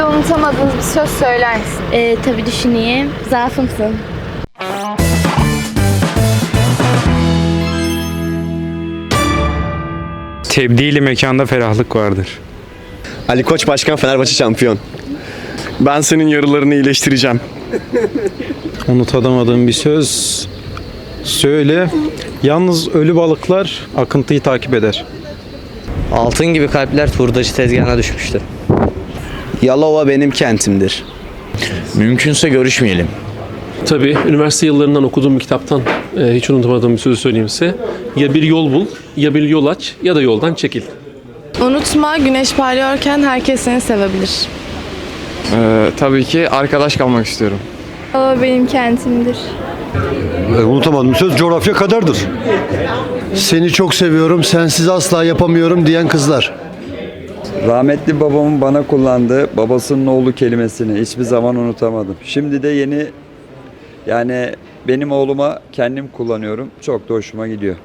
Bize unutamadığınız bir söz söyler misin? Ee, tabii düşüneyim. Zaafımsın. Tebdili mekanda ferahlık vardır. Ali Koç Başkan Fenerbahçe şampiyon. Ben senin yarılarını iyileştireceğim. Unutamadığım bir söz. Söyle. Yalnız ölü balıklar akıntıyı takip eder. Altın gibi kalpler turdacı tezgahına düşmüştü. Yalova benim kentimdir. Mümkünse görüşmeyelim. Tabii üniversite yıllarından okuduğum bir kitaptan e, hiç unutamadığım bir sözü söyleyeyim size. Ya bir yol bul, ya bir yol aç ya da yoldan çekil. Unutma güneş parlıyorken herkes seni sevebilir. Ee, tabii ki arkadaş kalmak istiyorum. O benim kentimdir. E, unutamadım söz coğrafya kadardır. Seni çok seviyorum, sensiz asla yapamıyorum diyen kızlar. Rahmetli babamın bana kullandığı babasının oğlu kelimesini hiçbir zaman unutamadım. Şimdi de yeni yani benim oğluma kendim kullanıyorum. Çok da hoşuma gidiyor.